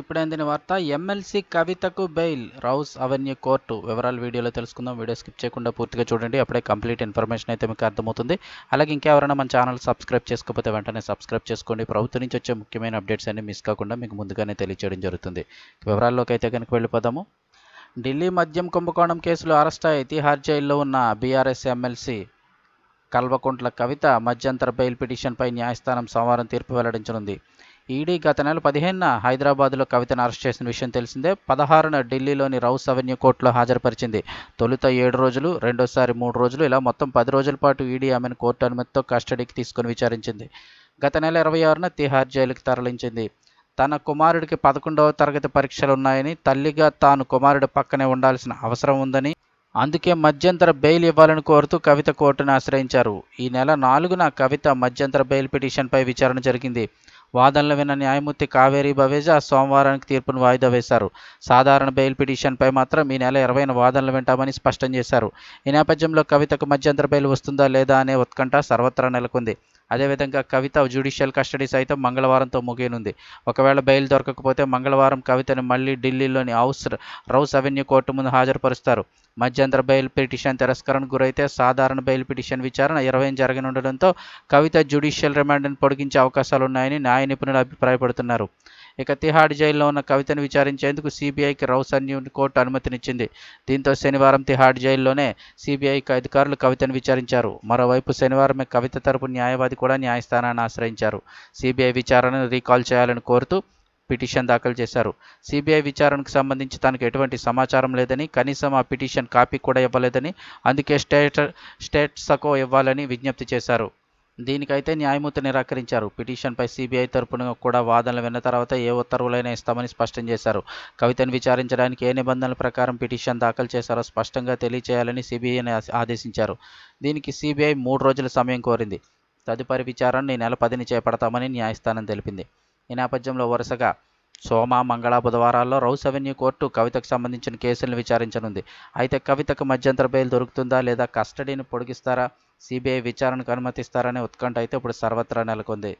ఇప్పుడు అందిన వార్త ఎమ్మెల్సీ కవితకు బెయిల్ రౌస్ అవెన్యూ కోర్టు. వివరాలు వీడియోలో తెలుసుకుందాం. వీడియో స్కిప్ చేయకుండా పూర్తిగా చూడండి. అప్పుడే కంప్లీట్ ఇన్ఫర్మేషన్ అయితే మీకు అర్థమవుతుంది. అలాగే ఇంకెవరైనా మన ఛానల్ సబ్స్క్రైబ్ చేసుకోకపోతే వెంటనే సబ్స్క్రైబ్ చేసుకోండి. ప్రభుత్వం నుంచి వచ్చే ముఖ్యమైన అప్డేట్స్ అన్ని మిస్ కాకుండా మీకు ముందుగానే తెలియచేయడం జరుగుతుంది. వివరాల్లోకి అయితే కనుక వెళ్ళిపోదాము. ఢిల్లీ మద్యం కుంభకోణం కేసులో అరెస్ట్ అయి తిహార్ జైల్లో ఉన్న బీఆర్ఎస్ ఎమ్మెల్సీ కల్వకుంట్ల కవిత మధ్యంతర బెయిల్ పిటిషన్పై న్యాయస్థానం సోమవారం తీర్పు వెల్లడించనుంది. ఈడీ గత నెల పదిహేనున హైదరాబాద్లో కవితను అరెస్ట్ చేసిన విషయం తెలిసిందే. పదహారున ఢిల్లీలోని రౌస్ అవెన్యూ కోర్టులో హాజరుపరిచింది. తొలుత ఏడు రోజులు రెండోసారి మూడు రోజులు ఇలా మొత్తం పది రోజుల పాటు ఈడీ ఆమెను కోర్టు అనుమతితో కస్టడీకి తీసుకుని విచారించింది. గత నెల ఇరవై ఆరున తిహార్ జైలుకి తరలించింది. తన కుమారుడికి పదకొండవ తరగతి పరీక్షలు ఉన్నాయని తల్లిగా తాను కుమారుడి పక్కనే ఉండాల్సిన అవసరం ఉందని అందుకే మధ్యంతర బెయిల్ ఇవ్వాలని కోరుతూ కవిత కోర్టును ఆశ్రయించారు. ఈ నెల నాలుగున కవిత మధ్యంతర బెయిల్ పిటిషన్పై విచారణ జరిగింది. వాదనలు విన్న న్యాయమూర్తి కావేరి బవేజా సోమవారానికి తీర్పును వాయిదా వేశారు. సాధారణ బెయిల్ పిటిషన్పై మాత్రం ఈ నెల ఇరవైన వాదనలు వింటామని స్పష్టం చేశారు. ఈ నేపథ్యంలో కవితకు మధ్యంతర బెయిల్ వస్తుందా లేదా అనే ఉత్కంఠ సర్వత్రా నెలకొంది. అదేవిధంగా కవిత జ్యుడిషియల్ కస్టడీ సైతం మంగళవారంతో ముగియనుంది. ఒకవేళ బెయిల్ దొరకకపోతే మంగళవారం కవితను మళ్ళీ ఢిల్లీలోని హౌస్ రౌస్ అవెన్యూ కోర్టు ముందు హాజరుపరుస్తారు. మధ్యంతర బెయిల్ పిటిషన్ తిరస్కరణకు గురైతే సాధారణ బెయిల్ పిటిషన్ విచారణ ఇరవై జరగనుండడంతో కవిత జ్యుడిషియల్ రిమాండ్ను పొడిగించే అవకాశాలున్నాయని న్యాయ నిపుణులు అభిప్రాయపడుతున్నారు. ఇక తిహాడ్ జైల్లో ఉన్న కవితను విచారించేందుకు సిబిఐకి రౌసన్యూ కోర్టు అనుమతినిచ్చింది. దీంతో శనివారం తిహాడ్ జైల్లోనే సిబిఐ అధికారులు కవితను విచారించారు. మరోవైపు శనివారమే కవిత తరపు న్యాయవాది కూడా న్యాయస్థానాన్ని ఆశ్రయించారు. సిబిఐ విచారణను రీకాల్ చేయాలని కోరుతూ పిటిషన్ దాఖలు చేశారు. సిబిఐ విచారణకు సంబంధించి తనకు ఎటువంటి సమాచారం లేదని కనీసం ఆ పిటిషన్ కాపీ కూడా ఇవ్వలేదని అందుకే స్టేట్ స్టేట్ సకో ఇవ్వాలని విజ్ఞప్తి చేశారు. దీనికైతే న్యాయమూర్తి నిరాకరించారు. పిటిషన్పై సీబీఐ తరపున కూడా వాదనలు విన్న తర్వాత ఏ ఉత్తర్వులైనా ఇస్తామని స్పష్టం చేశారు. కవితను విచారించడానికి ఏ నిబంధనల ప్రకారం పిటిషన్ దాఖలు చేశారో స్పష్టంగా తెలియచేయాలని సిబిఐని ఆదేశించారు. దీనికి సిబిఐ మూడు రోజుల సమయం కోరింది. తదుపరి విచారణ ఈ నెల పదిని చేపడతామని న్యాయస్థానం తెలిపింది. ఈ నేపథ్యంలో వరుసగా సోమ మంగళ బుధవారాల్లో రౌస్ అవెన్యూ కోర్టు కవితకు సంబంధించిన కేసులను విచారించనుంది. అయితే కవితకు మధ్యంతర బెయిల్ దొరుకుతుందా లేదా కస్టడీని పొడిగిస్తారా? సిబిఐ విచారణకు అనుమతిస్తారనే ఉత్కంఠ అయితే ఇప్పుడు సర్వత్రా నెలకొంది.